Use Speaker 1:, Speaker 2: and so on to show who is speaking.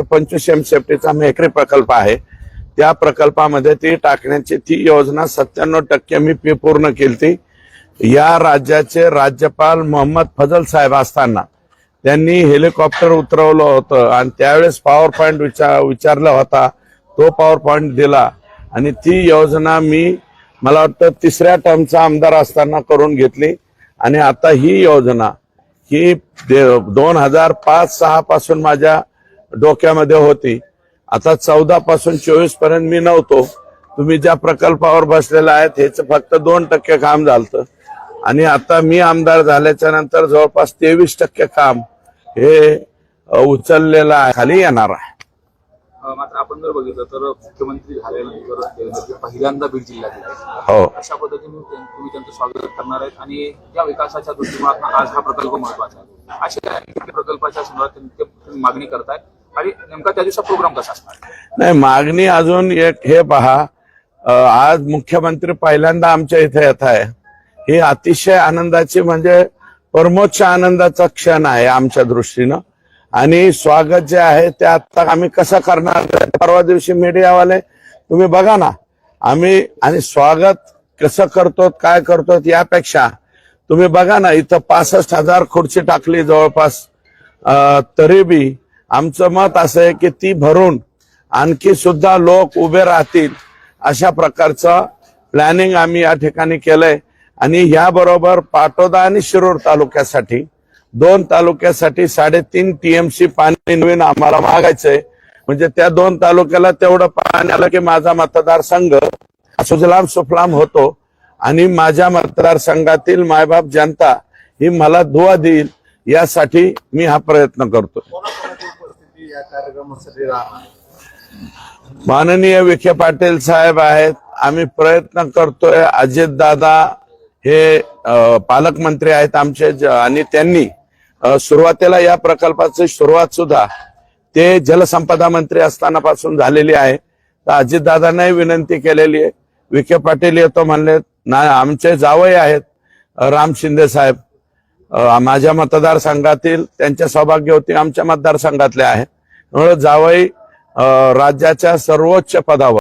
Speaker 1: पंचवीस एम सेफ्टीचा मेकरी प्रकल्प आहे. त्या प्रकल्पामध्ये ती टाकण्याची ती योजना सत्त्याण्णव टक्के मी पी पूर्ण केली ती या राज्याचे राज्यपाल मोहम्मद फजल साहेब असताना त्यांनी हेलिकॉप्टर उतरवलं होतं आणि त्यावेळेस पॉवर पॉईंट विचार विचारला होता. तो पॉवर पॉईंट दिला आणि ती योजना मी मला वाटतं तिसऱ्या टर्मचा आमदार असताना करून घेतली. आणि आता ही योजना ही दोन हजार पाच सहा पासून माझ्या डोक्यामध्ये होती. आता चौदा पासून चोवीसपर्यंत मी नव्हतो. तुम्ही ज्या प्रकल्पावर बसलेला आहेत हेच फक्त दोन टक्के काम झालं आणि आता मी आमदार झाल्याच्यानंतर जवळपास तेवीस टक्के काम हे उचललेलं आहे. खाली येणार आहे.
Speaker 2: मात्र आपण जर बघितलं तर मुख्यमंत्री झाल्यानंतर पहिल्यांदा बीड जिल्ह्यात.
Speaker 1: हो.
Speaker 2: अशा पद्धतीने तुम्ही त्यांचं स्वागत करणार आहेत आणि या विकासाच्या दृष्टिकोनातून आज हा प्रकल्प महत्त्वाचा आहे. अशा प्रकल्पाच्या संदर्भात मागणी करताय आणि नेमका त्या दिवसा प्रोग्राम कसा असणार?
Speaker 1: नाही मागणी अजून एक हे पहा आज मुख्यमंत्री पहिल्यांदा आमच्या इथे येत आहे. ही अतिशय आनंदाची म्हणजे परमोच्च आनंदाचा क्षण आहे आमच्या दृष्टीनं. आणि स्वागत जे आहे ते आता आम्ही कसं करणार? परवा दिवशी मीडियावाले तुम्ही बघा ना आम्ही आणि स्वागत कसं करतो काय करतो यापेक्षा तुम्ही बघा ना इथं पासष्ट हजार खुर्ची टाकली जवळपास. तरी बी आमचं मत असं आहे की ती भरून आणखी सुद्धा लोक उभे राहतील अशा प्रकारचं प्लॅनिंग आम्ही या ठिकाणी केलंय. आणि याबरोबर पाटोदा आणि शिरूर तालुक्यासाठी दोन तालुक्यासाठी साडेतीन टीएमसी पाणी नवीन आम्हाला मागायचंय. म्हणजे त्या दोन तालुक्याला तेवढं पाणी आलं की माझा मतदारसंघ सुजलाम सुफलाम होतो. आणि माझ्या मतदारसंघातील मायबाप जनता ही मला दुवा देईल यासाठी मी हा प्रयत्न करतो
Speaker 3: या कार्यक्रमासाठी राहणार.
Speaker 1: माननीय विखे पाटील साहेब आहेत. आम्ही प्रयत्न करतोय अजित दादा हे पालकमंत्री आहेत आमचे आणि त्यांनी सुरुवातीला या प्रकल्पाची सुरुवात सुद्धा ते जलसंपदा मंत्री असताना पासून झालेली आहे. तर अजितदादांनाही विनंती केलेली आहे. विखे पाटील येतो म्हणले ना आमचे जावई आहेत राम शिंदे साहेब. माझ्या मतदारसंघातील त्यांच्या सौभाग्यवती आमच्या मतदारसंघातले आहेत. जावई राज्याच्या सर्वोच्च पदावर.